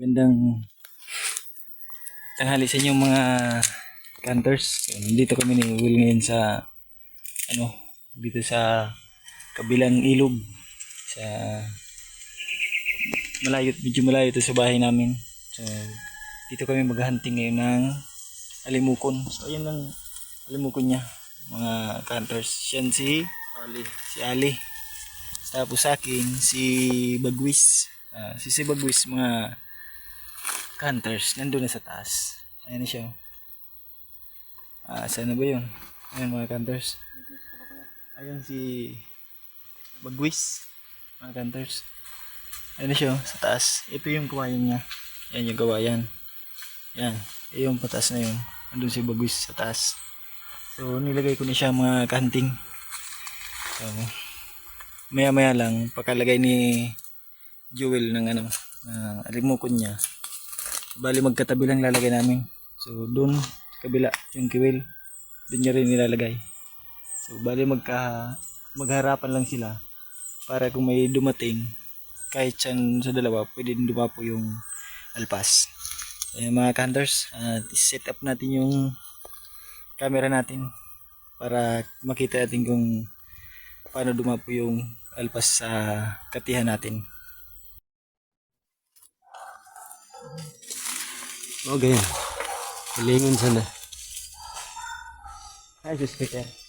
Gandang tanghali sa inyong mga canters. Dito kami ni Will ngayon sa ano, dito sa kabilang ilog sa malayo, medyo malayo ito sa bahay namin. So, dito kami maghahunting ngayon ng alimukon. So, ayun ang alimukon niya, mga canters. Yan si Ali. Si Ali. Tapos akin, si Bagwis. Ah, si si Bagwis, mga Hunters, nandun na sa taas. Ayan na siya. Ah, saan na ba yun? Ayan mga Hunters. Ayan si Bagwis, mga Hunters. Ayan na siya sa taas. Ito yung kawayan niya. Ayan yung kawayan. Yan. Yung patas na yun. Nandun si Bagwis sa taas. So, nilagay ko na siya mga kanting. So, maya maya lang, pagkalagay ni Jewel ng ano, ng alimukon niya, Bali magkatabi lang lalagay namin. So doon kabila yung kiwil. Doon niya rin nilalagay. So bali magka magharapan lang sila para kung may dumating kahit saan sa dalawa pwede din dumapo yung alpas. Eh, mga hunters, uh, set up natin yung camera natin para makita natin kung paano dumapo yung alpas sa katihan natin. O, ganyan. Hilingon sana. Ay, sus, Peter.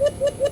Ha ha ha ha!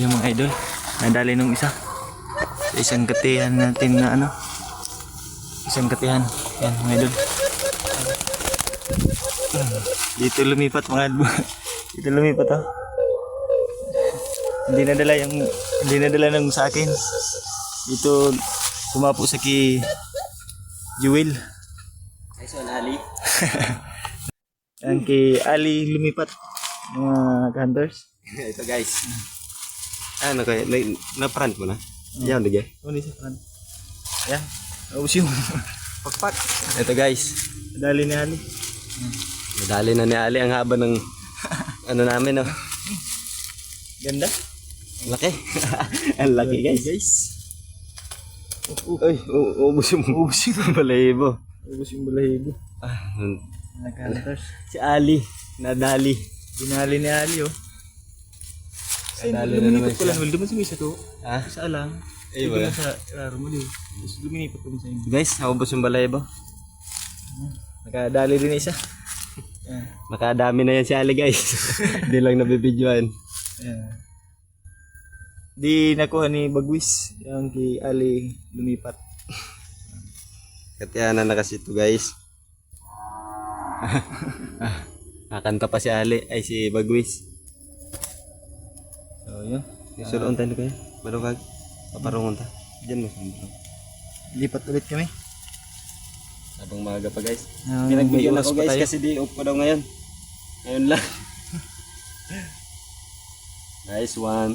Yung mga idol, nadali nung isa. Sa isang katihan natin na ano. Isang katihan. Yan mga idol. Dito lumipat mga idol. Dito lumipat oh. Hindi nadala yung hindi nadala ng sa akin. Dito kumapo sa ki Jewel. Ay, so, Ali. Yan kay Ali lumipat mga hunters. Ito guys. Ano kaya? Na, na-front mo na? Yan, digay. Uni sa front. Ayan. Naubos yung pakpak. Ito guys. Nadali ni Ali. Nadali na ni Ali ang haba ng ano namin, oh. Ganda. Laki. ang laki guys. guys. Uy, u- ubus yung ubus yung balahibo. Ubus yung balahibo. Ah, Nag-hunters. si Ali, nadali. Dinali ni Ali oh. Kasi Nadali na naman ko lang. Well, duman sa to. Ah, Isa lang. Ay, Ito wala. sa raro mo din. Tapos luminipat ko sa inyo. guys, naubos yung balahibo. Nakadali din isa. Ayan. Nakadami na yan si Ali guys. Hindi lang nabibidyoan. Ayan. Di nakuha ni Bagwis. Yung kay Ali lumipat. Katiyanan na kasi ito guys. Nakanta pa si Ali, ay si Bagwis. So yun. Susuloon tayo kayo. Balukag. Paparungon ta. Diyan mo sa. Lipat ulit kami. Habang maaga pa guys. Ah, Pinagbigyan ako guys tayo. kasi di off pa daw ngayon. Ngayon lang. nice one.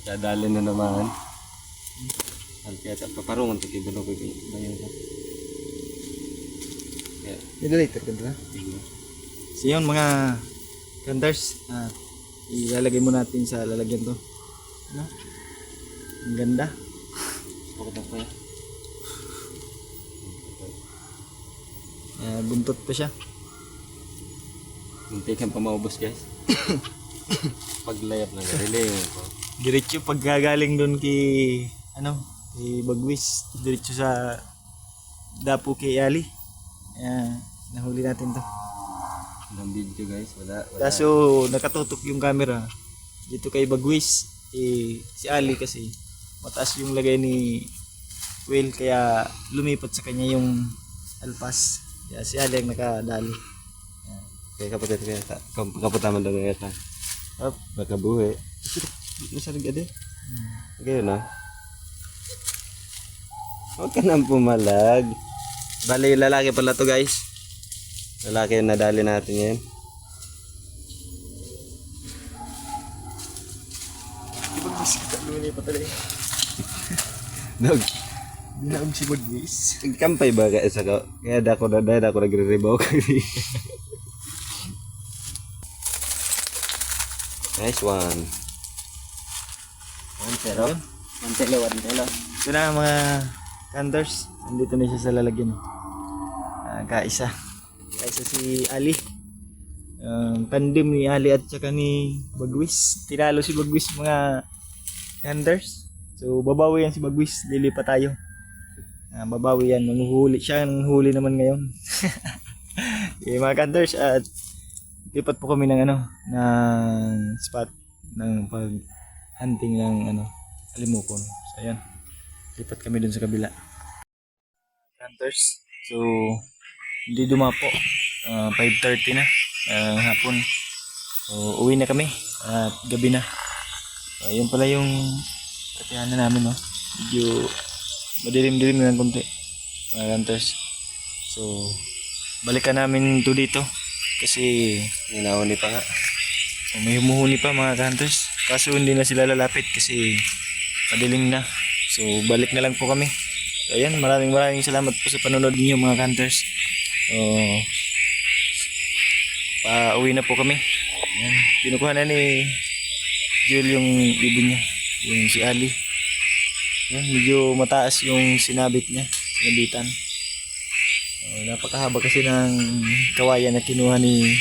Nakadali na naman. Kaya sa paparungon ta kay kay bayan ka. Kaya, Ito later ka ba? So yun mga hunters. Ah, ilalagay mo natin sa lalagyan to. Ano? Ang ganda. Bakit ako ya? Ah, buntot pa siya. Muntik kang pamaubos guys. Paglayap na gariling ko. Diretso pag gagaling doon kay ano, kay Bagwis, diretso sa Dapo kay Ali. Ayan, nahuli natin to. Walang video guys, wala. wala. Kaso nakatutok yung camera dito kay Bagwis, eh, si Ali kasi mataas yung lagay ni Will kaya lumipat sa kanya yung alpas. Kaya si Ali ang nakadali. Kaya kapatid kaya ta. Kaputaman daw ngayon ta. Up. Baka buhi. Masarig ade. Okay na. Huwag ka nang pumalag. Bali, lalaki pala to guys. Lalaki yung nadali natin yan. Dog. Dinaog si Bagwis. Kampay ba kaya sa ko? Kaya dako na dahil ako nagre-rebaw kami. nice one. One zero. One zero, one zero. Ito na mga hunters. Nandito na siya sa lalagyan. Ah, kaisa. Kaisa si Ali. Ang tandem ni Ali at saka ni Bagwis. Tinalo si Bagwis mga hunters. So babawi yan si Bagwis. Lilipat tayo. Ah, babawi yan. Nanguhuli siya. Nanguhuli naman ngayon. okay, mga hunters at lipat po kami ng ano, ng spot ng pag hunting ng ano, alimukon. So ayan. Lipat kami dun sa kabila. Hunters. So hindi dumapo. Ah, 5:30 na ng hapon. So uwi na kami at gabi na. So ayun pala yung katiyahan na namin no. Medyo madilim-dilim na ng konti. Mga hunters. So balikan namin to dito kasi Ninahon ni pa nga. May humuhuni pa mga hunters. Kaso hindi na sila lalapit kasi madilim na. So balik na lang po kami. So ayan, maraming maraming salamat po sa panonood niyo mga hunters. So pa uwi na po kami. Ayan, kinukuha na ni Jul yung ibon niya, yung si Ali. Ayan, medyo mataas yung sinabit niya, sinabitan. So, napakahaba kasi ng kawayan na kinuha ni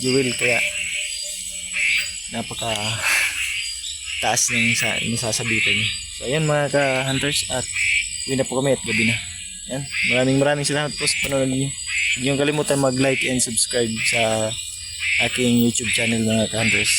Jewel kaya napaka taas ng sa nasasabitan niya. So ayan mga ka-hunters at uwi na po kami at gabi na. Yan. Maraming maraming salamat po sa panonood niyo. Huwag niyong kalimutan mag-like and subscribe sa aking YouTube channel mga ka-hunters.